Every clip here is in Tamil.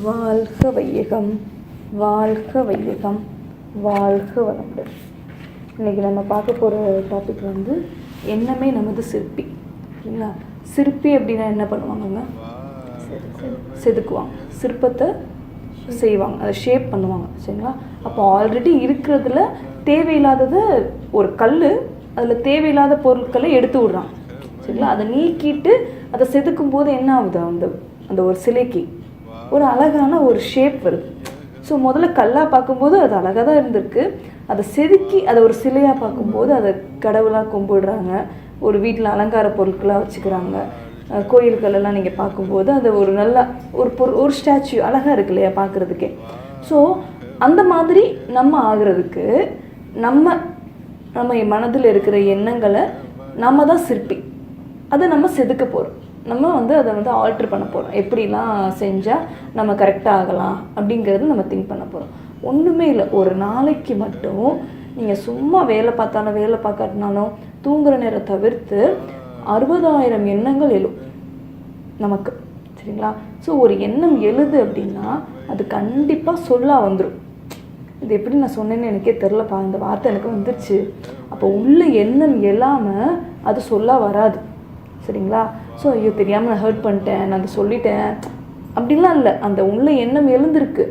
வாழ்க வையகம் வாழ்க வையகம் வாழ்க வளமுடன். இன்றைக்கி நம்ம பார்க்க போகிற டாபிக் வந்து எண்ணமே நமது சிற்பி. சரிங்களா சிற்பி அப்படின்னா என்ன பண்ணுவாங்கங்க? செதுக்குவாங்க. சிற்பத்தை செய்வாங்க. அதை ஷேப் பண்ணுவாங்க. சரிங்களா? அப்போ ஆல்ரெடி இருக்கிறதுல தேவையில்லாததை ஒரு கல் அதில் தேவையில்லாத பொருட்களை எடுத்து விடுறான் சரிங்களா? அதை நீக்கிட்டு அதை செதுக்கும் போது என்ன ஆகுது? அந்த அந்த ஒரு சிலைக்கு ஒரு அழகான ஒரு ஷேப் வருது ஸோ முதல்ல கல்லாக பார்க்கும்போது அது அழகாக தான் இருந்திருக்கு. அதை செதுக்கி அதை ஒரு சிலையாக பார்க்கும்போது அதை கடவுளாக கும்பிடுறாங்க. ஒரு வீட்டில் அலங்கார பொருட்களாக வச்சுக்கிறாங்க. கோயில்களெல்லாம் கோயில்கள் எல்லாம் நீங்கள் பார்க்கும்போது அது ஒரு நல்ல ஒரு பொரு ஒரு ஸ்டாச்சு அழகாக இருக்கு இல்லையா பார்க்குறதுக்கே. ஸோ அந்த மாதிரி நம்ம ஆகிறதுக்கு நம்ம நம்ம மனதில் இருக்கிற எண்ணங்களை நம்ம தான் சிற்பி. அதை நம்ம செதுக்க போகிறோம் நம்ம வந்து அதை வந்து ஆல்ட்ரு பண்ண போகிறோம் எப்படிலாம் செஞ்சால் நம்ம கரெக்டாக ஆகலாம் அப்படிங்கிறது நம்ம திங்க் பண்ண போகிறோம் ஒன்றுமே இல்லை. ஒரு நாளைக்கு மட்டும் நீங்கள் சும்மா வேலை பார்த்தாலும் வேலை பார்க்காட்டினாலும் தூங்குற நேரம் தவிர்த்து அறுபதாயிரம் எண்ணங்கள் எழும். நமக்கு. சரிங்களா? ஸோ ஒரு எண்ணம் எழுது அப்படின்னா அது கண்டிப்பாக சொல்லா வந்துடும் இது எப்படி நான் சொன்னேன்னு எனக்கே தெரிலப்பா இந்த வார்த்தை எனக்கு வந்துருச்சு. அப்போ உள்ள எண்ணம் எழாமல் அது சொல்ல வராது. சரிங்களா? ஸோ ஐயோ தெரியாமல் நான் ஹர்ட் பண்ணிட்டேன் நான் அதை சொல்லிட்டேன். அப்படிலாம் இல்லை. அந்த உள்ள எண்ணம் எழுந்திருக்கு.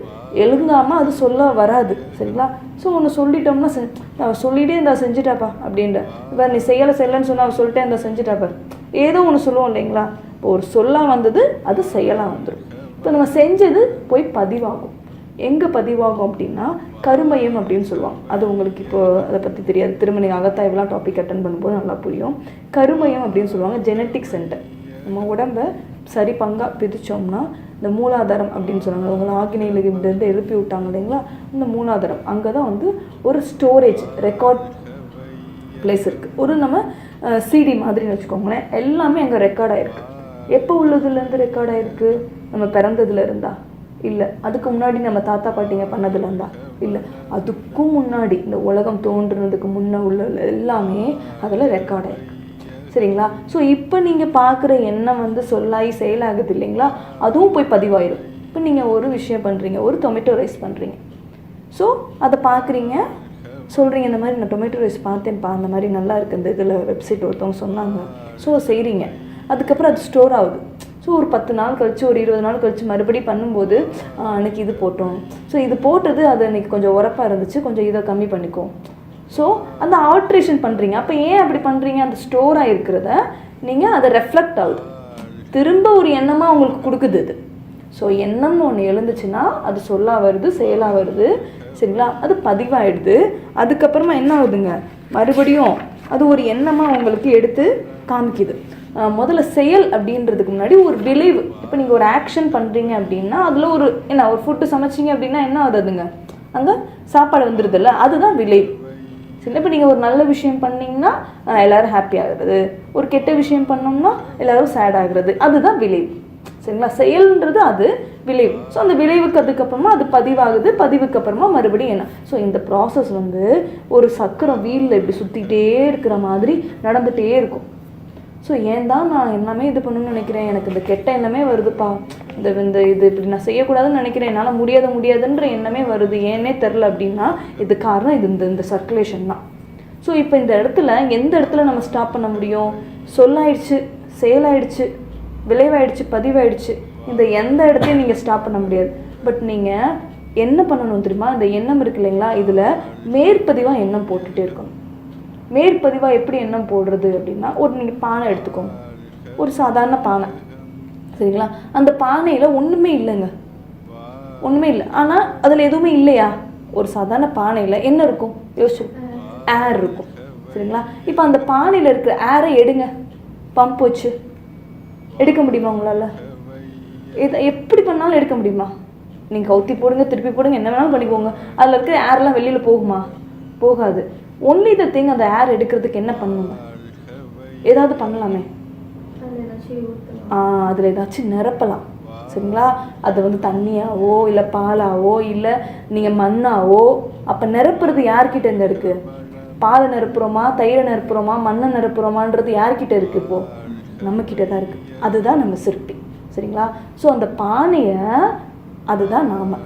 எழுந்தாமல் அது சொல்ல வராது. சரிங்களா? ஸோ ஒன்று சொல்லிட்டோம்னா செ நான் சொல்லிட்டே இருந்தா செஞ்சுட்டாப்பா அப்படின்ற. இப்போ நீ செய்யலை செய்யலைன்னு சொன்னால் அவ சொல்லிட்டே இருந்தா செஞ்சுட்டாப்பார் ஏதோ ஒன்று சொல்லுவோம் இல்லைங்களா? இப்போ ஒரு சொல்லா வந்தது அது செயலாக வந்துடும் இப்போ நம்ம செஞ்சது போய் பதிவாகும். எங்கே பதிவாகும் அப்படின்னா கருமயம் அப்படின்னு சொல்லுவாங்க. அது உங்களுக்கு இப்போ அதை பற்றி தெரியாது. திருமணி அகத்தாய்வெலாம் டாபிக் அட்டன் பண்ணும்போது நல்லா புரியும். கருமயம் அப்படின்னு சொல்லுவாங்க ஜெனட்டிக் சென்டர் நம்ம உடம்பை சரி பங்காக பிரித்தோம்னா இந்த மூலாதாரம் அப்படின்னு சொன்னாங்க உங்களை ஆகினையிலிருந்து எழுப்பி விட்டாங்க இல்லைங்களா? இந்த மூலாதாரம். அங்கே தான் வந்து ஒரு ஸ்டோரேஜ் ரெக்கார்ட் பிளேஸ் இருக்குது ஒரு நம்ம சிடி மாதிரின்னு வச்சுக்கோங்களேன். எல்லாமே அங்கே ரெக்கார்ட் ஆகிருக்கு எப்போ உள்ளதுலேருந்து ரெக்கார்ட் ஆகிருக்கு நம்ம பிறந்ததுல இருந்தா. இல்லை அதுக்கு முன்னாடி நம்ம தாத்தா பாட்டிங்க பண்ணதுல இருந்தா இல்லை அதுக்கும் முன்னாடி இந்த உலகம் தோன்றுனதுக்கு முன்ன உள்ள எல்லாமே அதில் ரெக்கார்ட் ஆகிருக்கு சரிங்களா? ஸோ இப்போ நீங்கள் பார்க்குற எண்ணம் வந்து சொல்லாகி செயலாகுது இல்லைங்களா? அதுவும் போய் பதிவாயிடும் இப்போ நீங்கள் ஒரு விஷயம் பண்ணுறீங்க ஒரு டொமேட்டோ ரைஸ் பண்ணுறீங்க ஸோ அதை பார்க்குறீங்க சொல்கிறீங்க இந்த மாதிரி நான் டொமேட்டோ ரைஸ் பார்த்தேன்ப்பா அந்த மாதிரி நல்லா இருக்குது இந்த இதில் வெப்சைட் ஒருத்தவங்க சொன்னாங்க. ஸோ செய்கிறீங்க அதுக்கப்புறம் அது ஸ்டோர் ஆகுது. ஸோ ஒரு பத்து நாள் கழித்து ஒரு இருபது நாள் கழிச்சு மறுபடி பண்ணும்போது அன்றைக்கி இது போட்டோம். ஸோ இது போட்டது அது அன்னைக்கு கொஞ்சம் உரப்பாக இருந்துச்சு. கொஞ்சம் இதை கம்மி பண்ணிக்கும் ஸோ அந்த ஆல்ட்ரேஷன் பண்ணுறீங்க அப்போ ஏன் அப்படி பண்ணுறீங்க அந்த ஸ்டோர் ஆகிருக்கிறத நீங்கள் அதை ரெஃப்ளெக்ட் ஆகுது. திரும்ப ஒரு எண்ணமாக உங்களுக்கு கொடுக்குது அது ஸோ எண்ணம்னு ஒன்று எழுந்துச்சுன்னா அது சொல்லா வருது செயலாக வருது. சரிங்களா? அது பதிவாயிடுது. அதுக்கப்புறமா என்ன ஆகுதுங்க? மறுபடியும் அது ஒரு எண்ணமாக உங்களுக்கு எடுத்து காமிக்குது. முதல்ல செயல் அப்படின்றதுக்கு முன்னாடி ஒரு விளைவு இப்போ நீங்கள் ஒரு ஆக்ஷன் பண்ணுறீங்க அப்படின்னா அதில் ஒரு என்ன ஒரு ஃபுட்டு சமைச்சிங்க அப்படின்னா என்ன ஆகுதுங்க? அங்கே சாப்பாடு வந்துடுதுல்ல அதுதான் விளைவு சரி இப்போ நீங்கள் ஒரு நல்ல விஷயம் பண்ணீங்கன்னா எல்லோரும் ஹாப்பி ஆகுறது. ஒரு கெட்ட விஷயம் பண்ணோம்னா எல்லோரும் சேட் ஆகுறது. அதுதான் விளைவு சரிங்களா? செயல்ன்றது அது விளைவு ஸோ அந்த விளைவுக்கு அதுக்கப்புறமா அது பதிவாகுது. பதிவுக்கு அப்புறமா மறுபடியும் என்ன? ஸோ இந்த ப்ராசஸ் வந்து ஒரு சக்கரம் வீலில் இப்படி சுற்றிக்கிட்டே இருக்கிற மாதிரி நடந்துகிட்டே இருக்கும். ஸோ ஏன் தான் நான் எல்லாமே இது பண்ணணும்னு நினைக்கிறேன்? எனக்கு இந்த கெட்ட எண்ணமே வருதுப்பா. இந்த இந்த இது இப்படி நான் செய்யக்கூடாதுன்னு நினைக்கிறேன். என்னால் முடியாது முடியாதுன்ற எண்ணமே வருது. ஏன்னே தெரில அப்படின்னா இது காரணம் இது இந்த இந்த சர்க்குலேஷன் தான். ஸோ இப்போ இந்த இடத்துல எந்த இடத்துல நம்ம ஸ்டாப் பண்ண முடியும்? சொல்லாயிடுச்சு செயலாயிடுச்சு விளைவாயிடுச்சு பதிவாயிடுச்சு. இந்த எந்த இடத்தையும் நீங்கள் ஸ்டாப் பண்ண முடியாது. பட் நீங்கள் என்ன பண்ணணும் தெரியுமா? இந்த எண்ணம் இருக்கு இல்லைங்களா? இதில் மேற்பதிவாக எண்ணம் போட்டுகிட்டே இருக்கணும். மேற்பதிவாக எப்படி எண்ணம் போடுறது அப்படின்னா ஒரு நீங்கள் பானை எடுத்துக்கோங்க. ஒரு சாதாரண பானை. சரிங்களா? அந்த பானையில் ஒன்றுமே இல்லைங்க. ஒன்றுமே இல்லை. ஆனால் அதில் எதுவுமே இல்லையா? ஒரு சாதாரண பானையில் என்ன இருக்கும்? யோசிச்சு ஏர் இருக்கும். சரிங்களா? இப்போ அந்த பானையில் இருக்கிற ஏரை எடுங்க. பம்ப் வச்சு. எடுக்க முடியுமா உங்களால்? இதை எப்படி பண்ணாலும் எடுக்க முடியுமா? நீங்கள் கவுத்தி போடுங்க திருப்பி போடுங்க என்ன வேணாலும் பண்ணிக்கோங்க. அதில் இருக்கிற ஏர்லாம் வெளியில் போகுமா? போகாது. ஒன்லி த திங் அந்த ஏர் எடுக்கிறதுக்கு என்ன பண்ணணும் ஏதாவது பண்ணலாமே. அதில் ஏதாச்சும் நிரப்பலாம். சரிங்களா? அது வந்து தண்ணியாவோ இல்லை பாலாவோ இல்லை நீங்கள் மண்ணாவோ அப்போ நிரப்புறது யார்கிட்ட இருந்து இருக்கு? பாலை நிரப்புறோமா தயிரை நிரப்புறோமா மண்ணை நிரப்புறோமான்றது யார்கிட்ட இருக்கு இப்போ? நம்ம கிட்ட தான் இருக்கு. அதுதான் நம்ம சிற்பி. சரிங்களா? ஸோ அந்த பானையை அதுதான் நாம.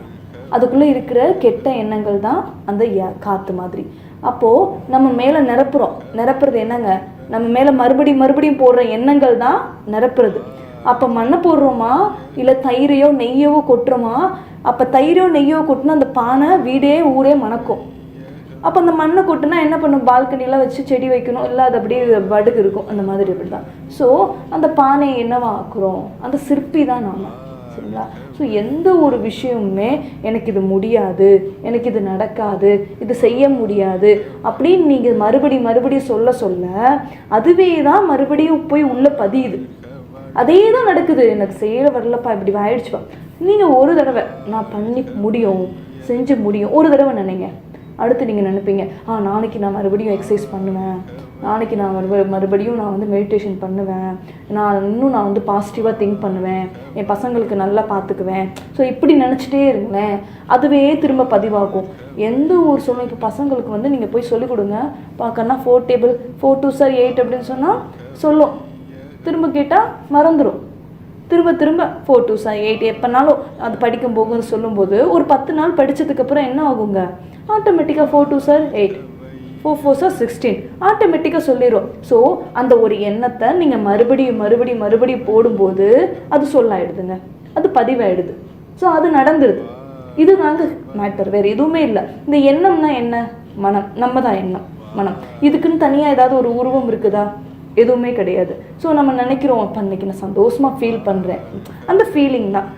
அதுக்குள்ளே இருக்கிற கெட்ட எண்ணங்கள் தான் அந்த காற்று மாதிரி. அப்போது நம்ம மேலே நிரப்புறோம். நிரப்புறது என்னங்க? நம்ம மேலே மறுபடியும் மறுபடியும் போடுற எண்ணங்கள் தான் நிரப்புறது. அப்போ மண்ணை போடுறோமா? இல்லை தயிரையோ நெய்யவோ கொட்டுறோமா? அப்போ தயிரோ நெய்யோ கொட்டினா அந்த பானை வீடே ஊரே மணக்கும். அப்போ அந்த மண்ணை கொட்டுனா என்ன பண்ணும்? பால்கனிலாம் வச்சு செடி வைக்கணும். இல்லை அது அப்படியே வடுகு இருக்கும். அந்த மாதிரி இப்படி தான் ஸோ அந்த பானையை என்னவா ஆக்குறோம்? அந்த சிற்பி தான் நாம. சரிங்களா ஸோ எந்த ஒரு விஷயமுமே எனக்கு இது முடியாது எனக்கு இது நடக்காது இது செய்ய முடியாது அப்படின்னு நீங்கள் மறுபடி மறுபடியும் சொல்ல சொல்ல அதுவே தான் மறுபடியும் போய் உள்ள பதியுது. அதே தான் நடக்குது. எனக்கு செய்ய வரலப்பா இப்படி ஆயிடுச்சுப்பா. நீங்கள் ஒரு தடவை நான் பண்ணி முடியும் செஞ்சு முடியும் ஒரு தடவை நினைங்க. அடுத்து நீங்கள் நினைப்பீங்க ஆ நாளைக்கு நான் மறுபடியும் எக்ஸசைஸ் பண்ணுவேன். நாளைக்கு நான் மறுப மறுபடியும் நான் வந்து மெடிடேஷன் பண்ணுவேன். நான் இன்னும் நான் வந்து பாசிட்டிவாக திங்க் பண்ணுவேன். என் பசங்களுக்கு நல்லா பார்த்துக்குவேன் ஸோ இப்படி நினச்சிட்டே இருங்களேன். அதுவே திரும்ப பதிவாகும். எந்த ஒரு சூழ்நிலை இப்போ பசங்களுக்கு வந்து நீங்கள் போய் சொல்லிக் கொடுங்க. பார்க்கன்னா four table four two za eight அப்படின்னு சொன்னால் சொல்லும். திரும்ப கேட்டால் மறந்துடும் திரும்ப திரும்ப ஃபோர் டூ சார் எயிட் எப்போனாலும் அது படிக்கும் போகுன்னு சொல்லும்போது ஒரு பத்து நாள் படித்ததுக்கப்புறம் என்ன ஆகுங்க? ஆட்டோமேட்டிக்காக four two za eight four four za sixteen ஆட்டோமேட்டிக்காக சொல்லிடும் ஸோ அந்த ஒரு எண்ணத்தை நீங்கள் மறுபடியும் மறுபடியும் மறுபடியும் போடும்போது அது சொல்லாயிடுதுங்க. அது பதிவாயிடுது. ஸோ அது நடந்துருது. இது தாங்க மேட்டர் வேறு எதுவுமே இல்லை. இந்த எண்ணம்னா என்ன? மனம். நம்ம தான் எண்ணம். மனம். இதுக்குன்னு தனியாக ஏதாவது ஒரு உருவம் இருக்குதா? எதுவுமே கிடையாது. ஸோ நம்ம நினைக்கிறோம் அப்போ அன்றைக்கி நான் சந்தோஷமாக ஃபீல் பண்ணுறேன் அந்த ஃபீலிங் தான்.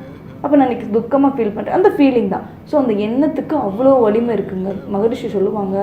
அப்போ நான் இன்னைக்கு துக்கமாக ஃபீல் பண்ணுறேன் அந்த ஃபீலிங் தான். ஸோ அந்த எண்ணத்துக்கு அவ்வளோ வலிமை இருக்குங்க. மகரிஷி சொல்லுவாங்க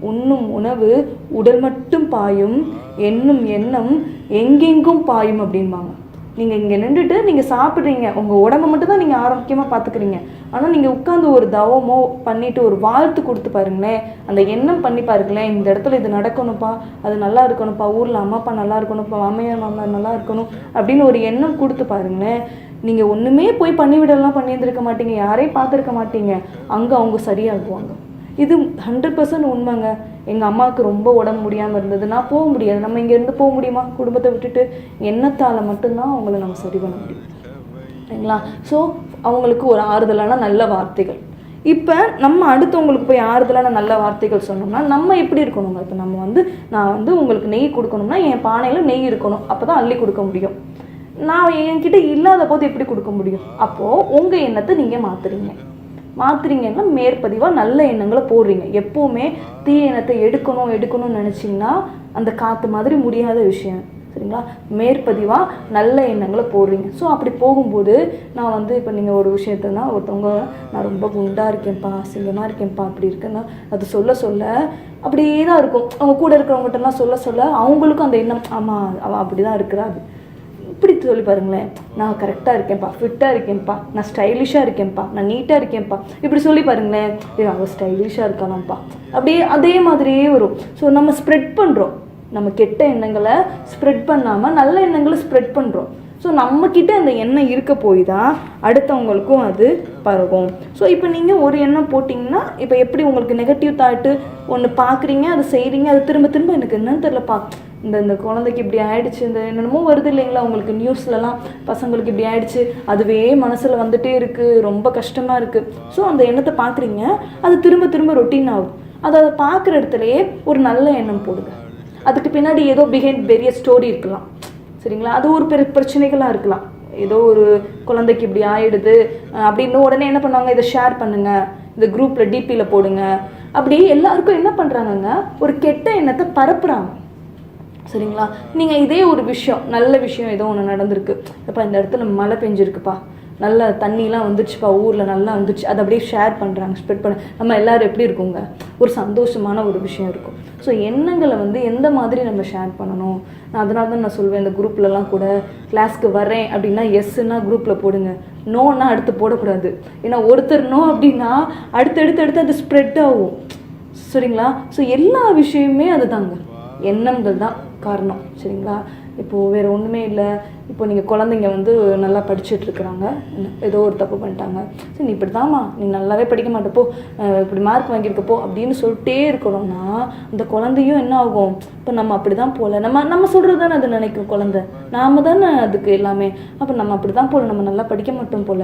உண்ணும் உணவு உடல் மட்டும் பாயும் எண்ணும் எண்ணம் எங்கெங்கும் பாயும் அப்படிம்பாங்க. நீங்கள் இங்கே நின்றுட்டு நீங்கள் சாப்பிட்றீங்க உங்கள் உடம்பை மட்டும் தான் நீங்கள் ஆரோக்கியமாக பார்த்துக்கிறீங்க ஆனால் நீங்கள் உட்காந்து ஒரு தவமோ பண்ணிவிட்டு ஒரு வாழ்த்து கொடுத்து பாருங்களேன் அந்த எண்ணம் பண்ணி பாருங்களேன் இந்த இடத்துல இது நடக்கணும்ப்பா அது நல்லா இருக்கணும்ப்பா ஊரில் அம்மா அப்பா நல்லா இருக்கணும்ப்பா மாமையார் மாமனார் நல்லா இருக்கணும் அப்படின்னு ஒரு எண்ணம் கொடுத்து பாருங்களேன் நீங்கள் ஒன்றுமே போய் பண்ணிவிடலாம் பண்ணியிருந்திருக்க மாட்டீங்க யாரையும் பார்த்துருக்க மாட்டீங்க அங்கே அவங்க சரியாகுவாங்க. இது ஹண்ட்ரட் பர்சன்ட் உண்மைங்க. எங்கள் அம்மாவுக்கு ரொம்ப உடம்பு முடியாமல் இருந்தது. நான் போக முடியாது. நம்ம இங்கேருந்து போக முடியுமா? குடும்பத்தை விட்டுட்டு எண்ணத்தால் மட்டும்தான் அவங்கள நம்ம சரி பண்ண முடியும். சரிங்களா? ஸோ அவங்களுக்கு ஒரு ஆறுதலான நல்ல வார்த்தைகள். இப்போ நம்ம அடுத்தவங்களுக்கு போய் ஆறுதலான நல்ல வார்த்தைகள் சொன்னோம்னா நம்ம எப்படி இருக்கணுங்க? இப்போ நம்ம வந்து நான் வந்து உங்களுக்கு நெய் கொடுக்கணும்னா என் பானையில் நெய் இருக்கணும். அப்போ தான் அள்ளி கொடுக்க முடியும். நான் என்கிட்ட இல்லாத போது எப்படி கொடுக்க முடியும்? அப்போது உங்கள் எண்ணத்தை நீங்கள் மாற்றுறீங்க மாத்துறீங்கன்னா மேற்பதிவாக நல்ல எண்ணங்களை போடுறீங்க. எப்போவுமே தீய எண்ணத்தை எடுக்கணும் எடுக்கணும்னு நினச்சிங்கன்னா அந்த காற்று மாதிரி முடியாத விஷயம். சரிங்களா? மேற்பதிவாக நல்ல எண்ணங்களை போடுறீங்க. ஸோ அப்படி போகும்போது நான் வந்து இப்போ நீங்கள் ஒரு விஷயத்தனா ஒருத்தவங்க நான் ரொம்ப குண்டாக இருக்கேன்ப்பா அசிங்கமாக இருக்கேன்ப்பா அப்படி இருக்கேன்னா அது சொல்ல சொல்ல அப்படியே தான் இருக்கும். அவங்க கூட இருக்கிறவங்ககிட்டலாம் சொல்ல சொல்ல அவங்களுக்கும் அந்த எண்ணம் ஆமாம் அவள் அப்படி தான் இருக்கிறா அது இப்படி சொல்லி பாருங்களேன். நான் கரெக்டாக இருக்கேன்ப்பா ஃபிட்டாக இருக்கேன்ப்பா நான் ஸ்டைலிஷாக இருக்கேன்ப்பா நான் நீட்டாக இருக்கேன்ப்பா. இப்படி சொல்லி பாருங்களேன் ஏ அவள் ஸ்டைலிஷாக இருக்கானாம்ப்பா. அப்படியே அதே மாதிரியே வரும். ஸோ நம்ம ஸ்ப்ரெட் பண்ணுறோம் நம்ம கெட்ட எண்ணங்களை ஸ்ப்ரெட் பண்ணாமல் நல்ல எண்ணங்களை ஸ்ப்ரெட் பண்ணுறோம் ஸோ நம்மக்கிட்ட அந்த எண்ணம் இருக்க போய் தான் அடுத்தவங்களுக்கும் அது பரவும். ஸோ இப்போ நீங்கள் ஒரு எண்ணம் போட்டிங்கன்னா இப்போ எப்படி உங்களுக்கு நெகட்டிவ் தாட்டு ஒன்று பார்க்குறீங்க அதை செய்கிறீங்க அது திரும்ப திரும்ப எனக்கு என்னன்னு தெரிலப்பா இந்த இந்த குழந்தைக்கு இப்படி ஆயிடுச்சு இந்த என்னென்னமோ வருது இல்லைங்களா? உங்களுக்கு நியூஸ்லலாம் பசங்களுக்கு இப்படி ஆயிடுச்சு அதுவே மனசில் வந்துட்டே இருக்குது ரொம்ப கஷ்டமாக இருக்குது ஸோ அந்த எண்ணத்தை பார்க்குறீங்க அது திரும்ப திரும்ப ரொட்டீன் ஆகும். அதை அதை பார்க்குற இடத்துலையே ஒரு நல்ல எண்ணம் போடுங்க. அதுக்கு பின்னாடி ஏதோ பிஹைண்ட் பெரிய ஸ்டோரி இருக்கலாம். சரிங்களா? அது ஒரு பெரிய பிரச்சனைகளாக இருக்கலாம். ஏதோ ஒரு குழந்தைக்கு இப்படி ஆயிடுது அப்படின்னு உடனே என்ன பண்ணுவாங்க? இதை ஷேர் பண்ணுங்க. இந்த குரூப்பில் டிபியில் போடுங்க. அப்படி எல்லாருக்கும் என்ன பண்ணுறாங்கங்க ஒரு கெட்ட எண்ணத்தை பரப்புகிறாங்க சரிங்களா? நீங்கள் இதே ஒரு விஷயம் நல்ல விஷயம் ஏதோ ஒன்று நடந்திருக்கு. இப்போ இந்த இடத்துல மழை பெஞ்சிருக்குப்பா. நல்ல தண்ணிலாம் வந்துச்சுப்பா ஊரில் நல்லா வந்துச்சு அதை அப்படியே ஷேர் பண்ணுறாங்க ஸ்ப்ரெட் பண்ண. நம்ம எல்லோரும் எப்படி இருக்குங்க? ஒரு சந்தோஷமான ஒரு விஷயம் இருக்கும். ஸோ எண்ணங்களை வந்து எந்த மாதிரி நம்ம ஷேர் பண்ணணும்? நான் அதனால தான் நான் சொல்வேன் இந்த குரூப்லலாம் கூட கிளாஸ்க்கு வரேன் அப்படின்னா எஸ்ன்னா குரூப்பில் போடுங்க. நோன்னா அடுத்து போடக்கூடாது. ஏன்னா ஒருத்தர் நோ அப்படின்னா அடுத்தடுத்து அடுத்து அது ஸ்ப்ரெட் ஆகும். சரிங்களா? ஸோ எல்லா விஷயமே அதுதாங்க. எண்ணங்கள் தான் காரணம் சரிங்களா? இப்போது வேறு ஒன்றுமே இல்லை. இப்போ நீங்கள் குழந்தைங்க வந்து நல்லா படிச்சுட்டு இருக்கிறாங்க ஏதோ ஒரு தப்பு பண்ணிட்டாங்க. சரி நீ இப்படி தாம்மா நீ நல்லாவே படிக்க மாட்டப்போ இப்படி மார்க் வாங்கியிருக்கப்போ அப்படின்னு சொல்லிட்டே இருக்கணும்னா அந்த குழந்தையும் என்ன ஆகும்? இப்போ நம்ம அப்படி தான் போகல நம்ம நம்ம சொல்கிறது தானே அது நினைக்கும் குழந்தை. நாம தானே அதுக்கு எல்லாமே. அப்போ நம்ம அப்படி தான் போகல நம்ம நல்லா படிக்க மாட்டோம் போல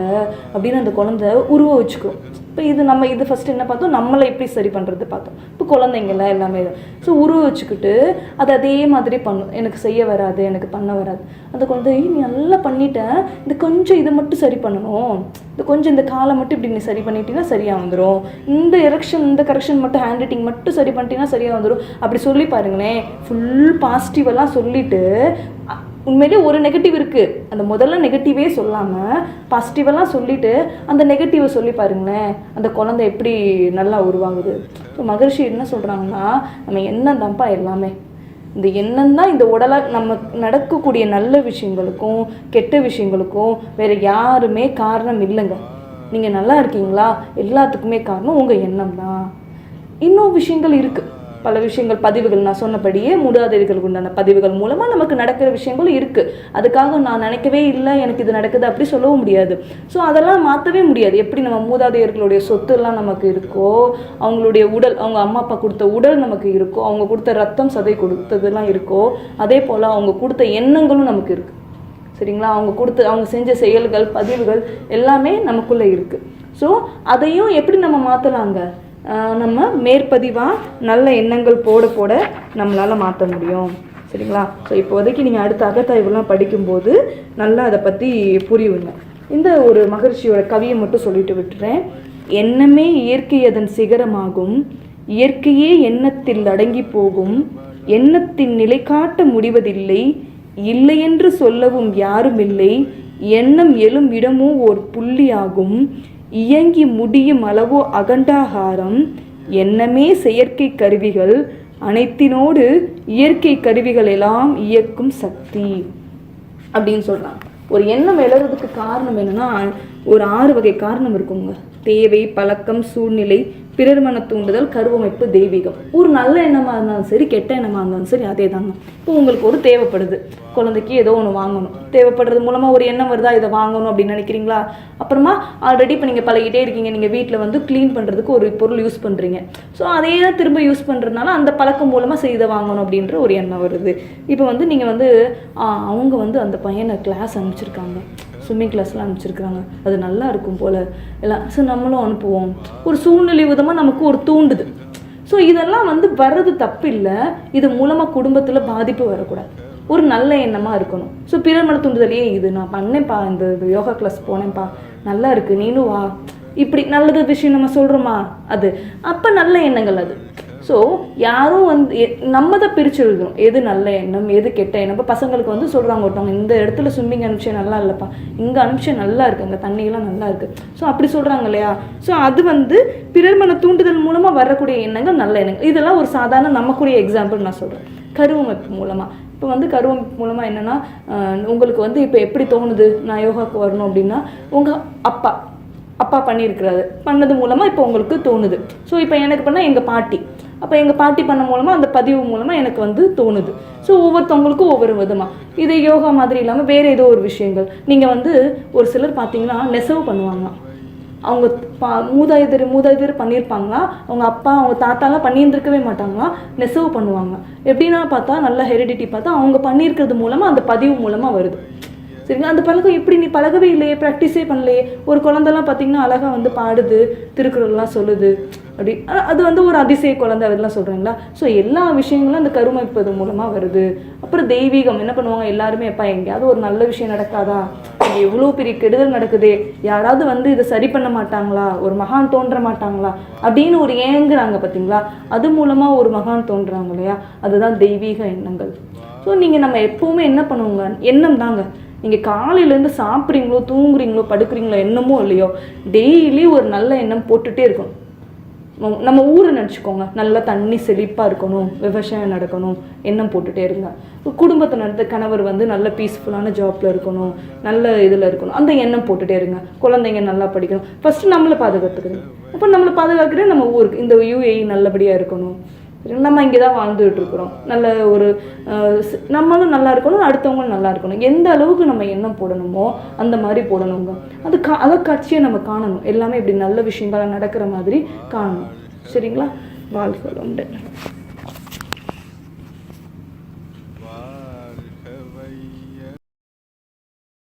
அப்படின்னு அந்த குழந்தை உருவ வச்சுக்கும். இப்போ இது நம்ம இது ஃபஸ்ட்டு என்ன பார்த்தோம்? நம்மளை எப்படி சரி பண்ணுறது பார்த்தோம். இப்போ குழந்தைங்கள எல்லாமே ஸோ உருவ வச்சுக்கிட்டு அது அதே மாதிரி பண்ணும். எனக்கு செய்ய வராது எனக்கு பண்ண வராது. அந்த குழந்தை "ஏய், நீ நல்லா பண்ணிட்டேன் இந்த கொஞ்சம் இதை மட்டும் சரி பண்ணணும். இந்த கொஞ்சம் இந்த காலை மட்டும் இப்படி நீ சரி பண்ணிட்டீங்கன்னா சரியாக வந்துடும் இந்த எரெக்ஷன் இந்த கரெக்ஷன் மட்டும் ஹேண்ட் ரைட்டிங் மட்டும் சரி பண்ணிட்டீங்கன்னா சரியாக வந்துடும் அப்படி சொல்லி பாருங்களேன். ஃபுல் பாசிட்டிவெல்லாம் சொல்லிட்டு உண்மையிலே ஒரு நெகட்டிவ் இருக்குது அந்த முதல்ல நெகட்டிவே சொல்லாமல் பாசிட்டிவெல்லாம் சொல்லிவிட்டு அந்த நெகட்டிவை சொல்லி பாருங்களேன். அந்த குழந்தை எப்படி நல்லா உருவாகுது. ஸோ மகர்ஷி என்ன சொல்கிறாங்கன்னா நம்ம என்ன தான்ப்பா எல்லாமே? இந்த எண்ணம் தான் இந்த உடலை நம்ம நடக்கக்கூடிய நல்ல விஷயங்களுக்கும் கெட்ட விஷயங்களுக்கும் வேற யாருமே காரணம் இல்லைங்க. நீங்கள் நல்லா இருக்கீங்களா? எல்லாத்துக்குமே காரணம் உங்கள் எண்ணம் தான். இன்னும் விஷயங்கள் இருக்குது பல விஷயங்கள் பதிவுகள் நான் சொன்னபடியே மூதாதையர்களுக்கு உண்டான பதிவுகள் மூலமாக நமக்கு நடக்கிற விஷயங்களும் இருக்குது அதுக்காக நான் நினைக்கவே இல்லை எனக்கு இது நடக்குது அப்படி சொல்லவும் முடியாது. ஸோ அதெல்லாம் மாற்றவே முடியாது. எப்படி நம்ம மூதாதையர்களுடைய சொத்துலாம் நமக்கு இருக்கோ அவங்களுடைய உடல் அவங்க அம்மா அப்பா கொடுத்த உடல் நமக்கு இருக்கோ அவங்க கொடுத்த ரத்தம் சதை கொடுத்ததெல்லாம் இருக்கோ அதே போல் அவங்க கொடுத்த எண்ணங்களும் நமக்கு இருக்குது சரிங்களா? அவங்க கொடுத்து அவங்க செஞ்ச செயல்கள் பதிவுகள் எல்லாமே நமக்குள்ளே இருக்குது ஸோ அதையும் எப்படி நம்ம மாற்றலாங்க நம்ம மேற்பதிவாக நல்ல எண்ணங்கள் போட போட நம்மளால் மாற்ற முடியும். சரிங்களா? ஸோ இப்போதைக்கு நீங்கள் அடுத்த அகத்தாய்வுலாம் படிக்கும்போது நல்லா அதை பற்றி புரியுங்க. இந்த ஒரு மகிழ்ச்சியோட கவியை மட்டும் சொல்லிட்டு விட்டுறேன். எண்ணமே இயற்கை அதன் சிகரமாகும். இயற்கையே எண்ணத்தில் அடங்கி போகும். எண்ணத்தின் நிலை காட்ட முடிவதில்லை. இல்லையென்று சொல்லவும் யாரும் இல்லை. எண்ணம் எழும் இடமோ ஓர் புள்ளியாகும். இயங்கி முடியும் அளவோ அகண்டாகாரம் என்னமே செயற்கை கருவிகள் அனைத்தினோடு இயற்கை கருவிகள் எல்லாம் இயக்கும் சக்தி அப்படின்னு சொல்கிறாங்க ஒரு எண்ணம் எழுறதுக்கு காரணம் என்னன்னா ஒரு ஆறு வகை காரணம் இருக்குங்க. தேவை பழக்கம் சூழ்நிலை பிறர் மன தூண்டுதல் கருவமைப்பு தெய்வீகம். ஒரு நல்ல எண்ணமாக இருந்தாலும் சரி கெட்ட எண்ணமாக இருந்தாலும் சரி அதே தாங்க இப்போ உங்களுக்கு ஒரு தேவைப்படுது. குழந்தைக்கு ஏதோ ஒன்று வாங்கணும். தேவைப்படுறது மூலமாக ஒரு எண்ணம் வருதா இதை வாங்கணும் அப்படின்னு நினைக்கிறீங்களா? அப்புறமா ஆல்ரெடி இப்போ நீங்கள் பழகிட்டே இருக்கீங்க. நீங்கள் வீட்டில் வந்து க்ளீன் பண்ணுறதுக்கு ஒரு பொருள் யூஸ் பண்ணுறீங்க ஸோ அதே தான் திரும்ப யூஸ் பண்ணுறதுனால அந்த பழக்கம் மூலமாக செய்த வாங்கணும் அப்படின்ற ஒரு எண்ணம் வருது. இப்போ வந்து நீங்கள் வந்து அவங்க வந்து அந்த பையனை கிளாஸ் அனுப்பிச்சிருக்காங்க. ஸ்விம்மிங் கிளாஸ்லாம் அனுப்பிச்சிருக்காங்க அது நல்லா இருக்கும் போல். எல்லாம் ஸோ நம்மளும் அனுப்புவோம். ஒரு சூழ்நிலை விதமாக நமக்கு ஒரு தூண்டுது. ஸோ இதெல்லாம் வந்து வர்றது தப்பு இல்லை இது மூலமாக குடும்பத்தில் பாதிப்பு வரக்கூடாது. ஒரு நல்ல எண்ணமாக இருக்கணும். ஸோ பிறர் மன தூண்டுதலையே இது நான் பண்ணேன்ப்பா. இந்த யோகா கிளாஸ் போனேன்ப்பா. நல்லா இருக்குது நீனும் வா. இப்படி நல்லது விஷயம் நம்ம சொல்கிறோமா அது. அப்போ நல்ல எண்ணங்கள் அது. ஸோ யாரும் வந்து எ- நம்ம தான் பிரிச்சு எழுதணும் எது நல்ல எண்ணம் எது கெட்ட எண்ணம். இப்போ பசங்களுக்கு வந்து சொல்கிறாங்க ஒருத்தவங்க இந்த இடத்துல ஸ்விம்மிங் அனுப்பிச்சு நல்லா இல்லைப்பா. இங்கே அனுப்பிச்சு நல்லா இருக்கு. அங்கே தண்ணியெல்லாம் நல்லா இருக்குது ஸோ அப்படி சொல்கிறாங்க இல்லையா? ஸோ அது வந்து பிறர் மன தூண்டுதல் மூலமாக வரக்கூடிய எண்ணங்கள் நல்ல எண்ணங்கள். இதெல்லாம் ஒரு சாதாரண நமக்குரிய எக்ஸாம்பிள் நான் சொல்கிறேன் கருவமைப்பு மூலமாக இப்போ வந்து கருவமைப்பு மூலமாக என்னென்னா உங்களுக்கு வந்து இப்போ எப்படி தோணுது? நான் யோகாவுக்கு வரணும் அப்படின்னா உங்கள் அப்பா அப்பா பண்ணியிருக்கிறாரு. பண்ணது மூலமாக இப்போ உங்களுக்கு தோணுது. ஸோ இப்போ எனக்கு பண்ணால் எங்கள் பாட்டி அப்போ எங்கள் பாட்டி பண்ண மூலமாக அந்த பதிவு மூலமாக எனக்கு வந்து தோணுது. ஸோ ஒவ்வொருத்தவங்களுக்கும் ஒவ்வொரு விதமாக இது யோகா மாதிரி இல்லாமல் வேறு ஏதோ ஒரு விஷயங்கள். நீங்கள் வந்து ஒரு சிலர் பார்த்தீங்கன்னா நெசவு பண்ணுவாங்க. அவங்க பா மூதாதையர் மூதாதையர் பண்ணியிருப்பாங்களா? அவங்க அப்பா அவங்க தாத்தாலாம் பண்ணியிருந்திருக்கவே மாட்டாங்களா? நெசவு பண்ணுவாங்க. எப்படின்னா பார்த்தா நல்ல ஹெரிடிட்டி பார்த்தா அவங்க பண்ணியிருக்கிறது மூலமாக அந்த பதிவு மூலமாக வருது. சரிங்களா? அந்த பழக்கம் எப்படி நீ பழகவே இல்லையே ப்ராக்டிஸே பண்ணலையே. ஒரு குழந்தெல்லாம் பார்த்தீங்கன்னா அழகாக வந்து பாடுது திருக்குறள்லாம் சொல்லுது. அப்படி அது வந்து ஒரு அதிசய குழந்தை அதெல்லாம் சொல்கிறீங்களா ஸோ எல்லா விஷயங்களும் அந்த கருமைப்பது மூலமாக வருது. அப்புறம் தெய்வீகம் என்ன பண்ணுவாங்க? எல்லாருமே எப்பா எங்கேயாவது ஒரு நல்ல விஷயம் நடக்காதா? இங்கே எவ்வளோ பெரிய கெடுதல் நடக்குதே? யாராவது வந்து இதை சரி பண்ண மாட்டாங்களா? ஒரு மகான் தோன்ற மாட்டாங்களா? அப்படின்னு ஒரு ஏங்குறாங்க பார்த்தீங்களா அது மூலமாக ஒரு மகான் தோன்றுறாங்க இல்லையா? அதுதான் தெய்வீக எண்ணங்கள். ஸோ நீங்கள் நம்ம எப்போவுமே என்ன பண்ணுவோங்க? எண்ணம் தாங்க. நீங்கள் காலையிலேருந்து சாப்பிட்றீங்களோ தூங்குறீங்களோ படுக்கிறீங்களோ என்னமோ இல்லையோ டெய்லி ஒரு நல்ல எண்ணம் போட்டுட்டே இருக்கணும். நம்ம- ஊரை நினச்சிக்கோங்க. நல்லா தண்ணி செழிப்பாக இருக்கணும். விவசாயம் நடக்கணும். எண்ணம் போட்டுகிட்டே இருங்க. குடும்பத்தை நடத்த கணவர் வந்து நல்ல பீஸ்ஃபுல்லான ஜாப்பில் இருக்கணும். நல்ல இதில் இருக்கணும். அந்த எண்ணம் போட்டுகிட்டே இருங்க. குழந்தைங்க நல்லா படிக்கணும். ஃபஸ்ட்டு நம்மளை பாதுகாத்துக்கணும். அப்போ நம்மளை பாதுகாக்கிறே நம்ம ஊருக்கு இந்த யூஏஇ நல்லபடியாக இருக்கணும். நம்ம இங்கே தான் வாழ்ந்துகிட்டு இருக்கிறோம் நல்ல ஒரு நம்மளும் நல்லா இருக்கணும் அடுத்தவங்களும் நல்லா இருக்கணும். எந்த அளவுக்கு நம்ம எண்ணம் போடணுமோ அந்த மாதிரி போடணுங்க. அது கா அதை காட்சியை நம்ம காணணும். எல்லாமே இப்படி நல்ல விஷயங்கள் நடக்கிற மாதிரி காணணும். சரிங்களா? வாழ்க்கை உண்டு